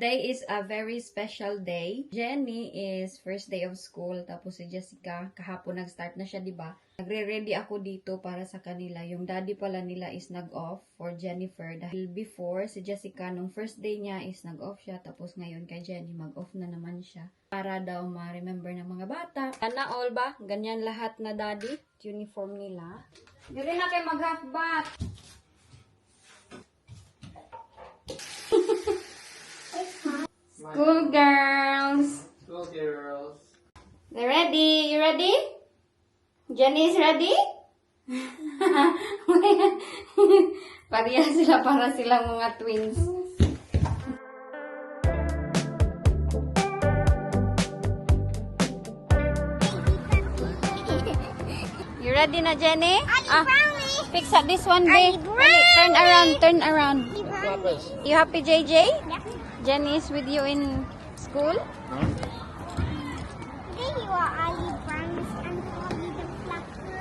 Today is a very special day. Jenny is first day of school, tapos si Jessica, kahapon nag-start na siya, di ba? Nagre-ready ako dito para sa kanila. Yung daddy pala nila is nag-off for Jennifer. Dahil before, si Jessica, nung first day niya is nag-off siya, tapos ngayon kay Jenny, mag-off na naman siya. Para daw ma-remember ng mga bata. Sana all ba? Ganyan lahat na daddy. Uniform nila. Dili na kayo mag-half bath. School girls. School girls. They're ready. You ready? Jenny is ready? Pariya sila para silang mga twins. You ready na, Jenny? Ah, fix up this one, babe. Turn around, turn around. You happy, JJ? Jenny is with you in school? Today you are Ali Browns and Bobby the Flapper.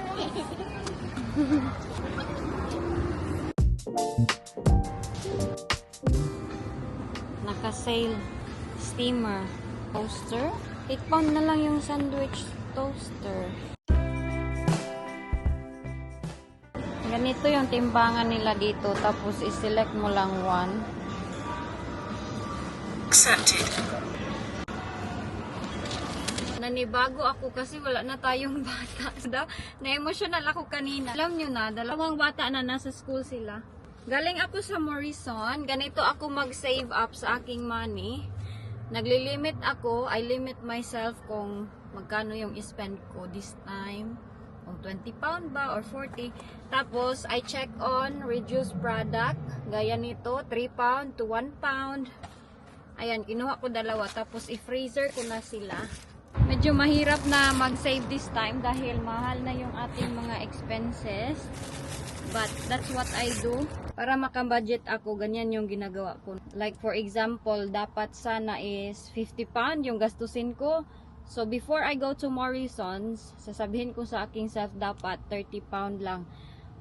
Naka-sale. Steamer. Toaster. 8 pound na lang yung sandwich toaster. Ganito yung timbangan nila dito. Tapos i-select mo lang one. Accepted. Nanibago ako kasi wala na tayong bata. Na-emotional ako kanina. Alam nyo na, dalawang bata na nasa school sila. Galing ako sa Morrison. Ganito ako mag-save up sa aking money. Naglilimit ako. I limit myself kung magkano yung spend ko this time. Kung 20 pound ba or 40. Tapos, I check on reduced product. Gaya nito, 3 pound to 1 pound. Ayan, kinuha ko dalawa. Tapos, i-freezer ko na sila. Medyo mahirap na mag-save this time dahil mahal na yung ating mga expenses. But that's what I do. Para makabudget ako, ganyan yung ginagawa ko. Like for example, dapat sana is 50 pound yung gastusin ko. So before I go to Morrison's, sasabihin ko sa aking self dapat 30 pound lang.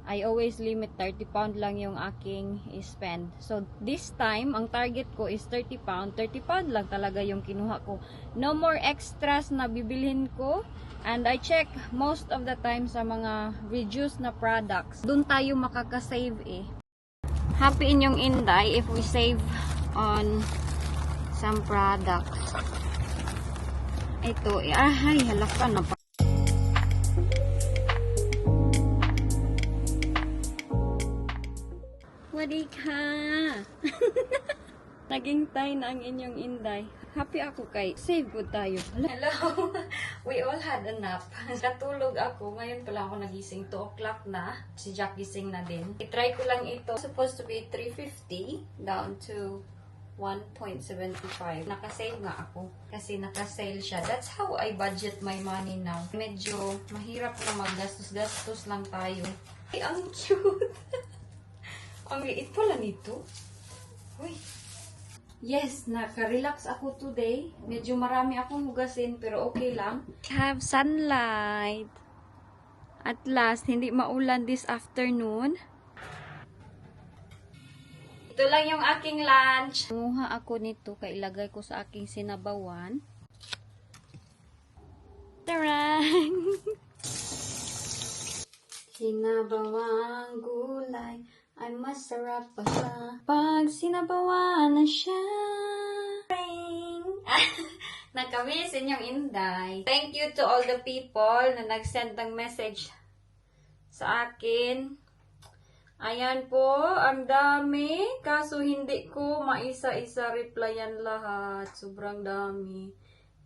I always limit 30 pound lang yung aking spend. So, this time, ang target ko is 30 pound. 30 pound lang talaga yung kinuha ko. No more extras na bibilhin ko. And I check most of the time sa mga reduced na products. Doon tayo makakasave eh. Happy inyong inday if we save on some products. Ito, eh, ay, halaka na pa. Wadi ka! Naging tay na ang inyong inday. Happy ako kay save good tayo. Hello! We all had a nap. Katulog ako. Ngayon pala ako nagising. 2 o'clock na. Si Jack gising na din. I-try ko lang ito. Supposed to be 350 down to 1.75. Nakasave nga ako. Kasi nakasale siya. That's how I budget my money now. Medyo mahirap na maggastos-gastos lang tayo. Ay, ang cute! Ang liit pala nito. Uy. Yes, naka-relax ako today. Medyo marami akong hugasin, pero okay lang. Have sunlight. At last, hindi maulan this afternoon. Ito lang yung aking lunch. Kumuha ako nito, kailagay ko sa aking sinabawan. Tarang! Sinabawang gulay ay masarap pa sa pag sinabawan na siya. Ring! Nakamiss inyong inday. Thank you to all the people na nag-send ng message sa akin. Ayan po, ang dami. Kaso hindi ko maisa-isa replyan lahat. Sobrang dami.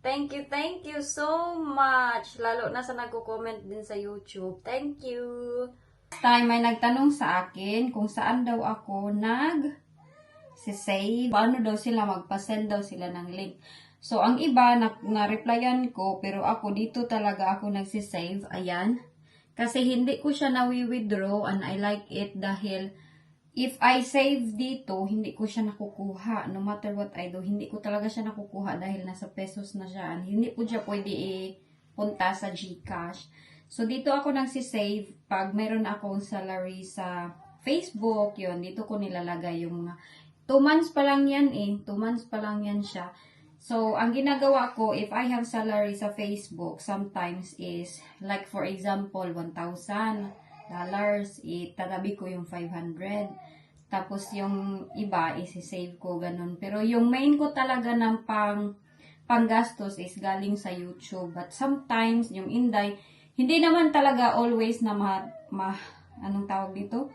Thank you, thank you so much. Lalo na sa nagko-comment din sa YouTube. Thank you. Time may nagtanong sa akin kung saan daw ako nag save. Paano daw sila magpa-send daw sila ng link. So, ang iba, na, na-replyan ko, pero ako dito talaga ako nagsisave. Ayan. Kasi hindi ko siya nawi-withdraw and I like it dahil if I save dito, hindi ko siya nakukuha. No matter what I do, hindi ko talaga siya nakukuha dahil nasa pesos na siya. And hindi po siya pwede i-punta sa Gcash. So, dito ako nagsisave pag meron akong salary sa Facebook, yon dito ko nilalagay yung mga Two months pa lang yan eh. Two months pa lang yan siya. So, ang ginagawa ko, if I have salary sa Facebook, sometimes is, like for example, 1,000 dollars, itatabi ko yung 500. Tapos yung iba, isi-save ko, ganun. Pero yung main ko talaga ng pang, panggastos is galing sa YouTube. But sometimes, yung Inday, hindi naman talaga always na ma, ma anong tawag dito?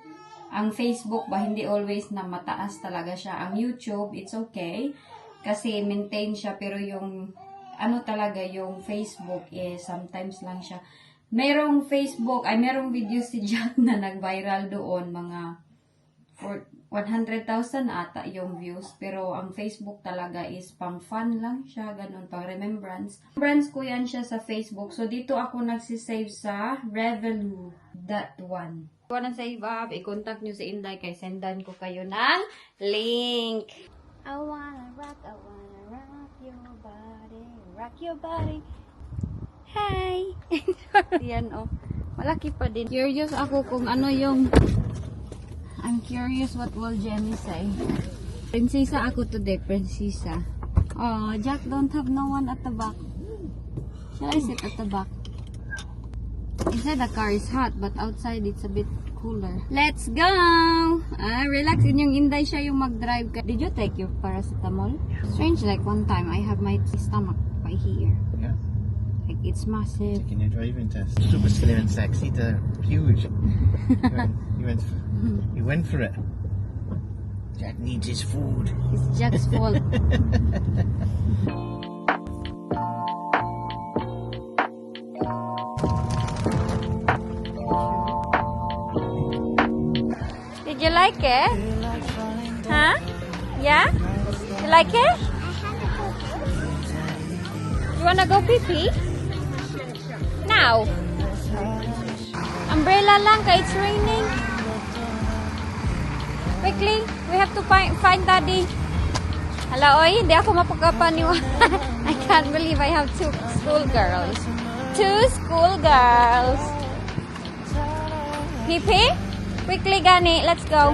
Ang Facebook ba, hindi always na mataas talaga siya. Ang YouTube, it's okay. Kasi maintain siya. Pero yung, ano talaga, yung Facebook, eh, sometimes lang siya. Merong Facebook, ay merong video si Jack na nag-viral doon, mga 100,000 ata yung views. Pero ang Facebook talaga is pang fun lang siya, ganun, pang remembrance. Remembrance ko yan siya sa Facebook. So, dito ako nagsisave sa Revolut. That one. Kung na save up, i-contact nyo si Inday kay sendan ko kayo ng link. I wanna rock, I wanna rock your body, rock your body. Hi! Yan, oh. Malaki pa din. Curious ako kung ano yung I'm curious what will Jenny say. Prinsesa ako today, prinsesa. Oh, Jack don't have no one at the back. Shall I sit at the back? Inside the car is hot, but outside it's a bit cooler. Let's go! Ah, relax. Inyong inday siya yung mag-drive. ka. Did you take your paracetamol? Strange, like one time I have my stomach by here. Yeah. Like it's massive. Taking your driving test. Super slim and sexy to huge. went, for, you mm-hmm. went for it. Jack needs his food. It's Jack's fault. Did you like it? Huh? Yeah? You like it? You wanna go pee pee? Now. Umbrella lang ka, it's raining. Quickly, we have to find, find daddy. Hala, oy, hindi ako mapagkapaniwala. I can't believe I have two school girls. Two school girls. Pipi? Quickly, Gani, let's go.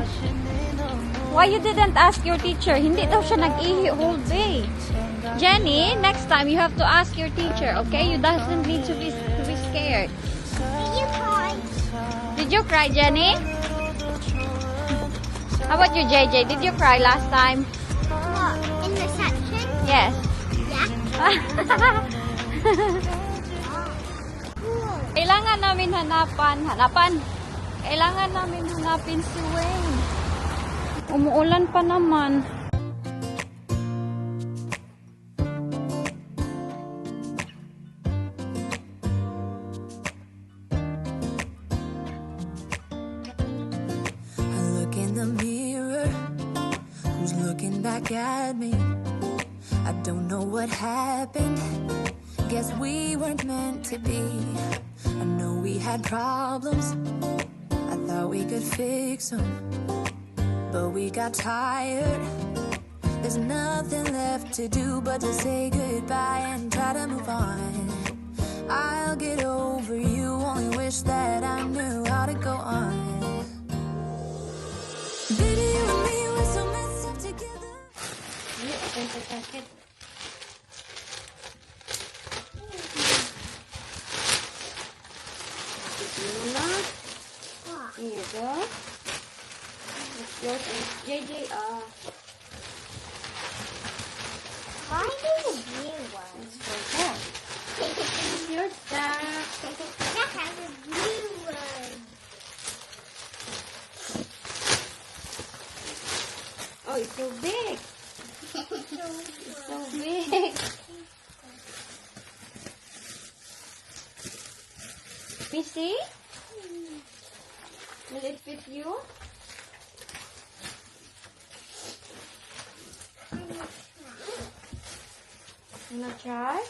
Why you didn't ask your teacher? Hindi daw siya nag-ihi whole day. Jenny, next time you have to ask your teacher, okay? You doesn't need to be to be scared. You cry. Did you cry, Jenny? How about you, JJ? Did you cry last time? What? In the section? Yes. Yeah. Kailangan namin hanapan, hanapan. Kailangan namin hanapin si Wayne. Umuulan pa naman. At me? I don't know what happened. Guess we weren't meant to be. I know we had problems. I thought we could fix them, but we got tired. There's nothing left to do but to say goodbye and try to move on. I'll get over you, only wish that I knew how to go on. Missy? Will it fit you? Wanna try?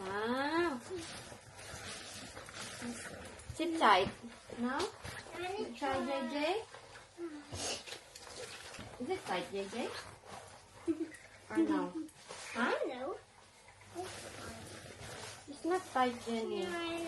Wow. Sit tight. Now? Try JJ. Is it tight, JJ? or no? It's not tight, Jenny. I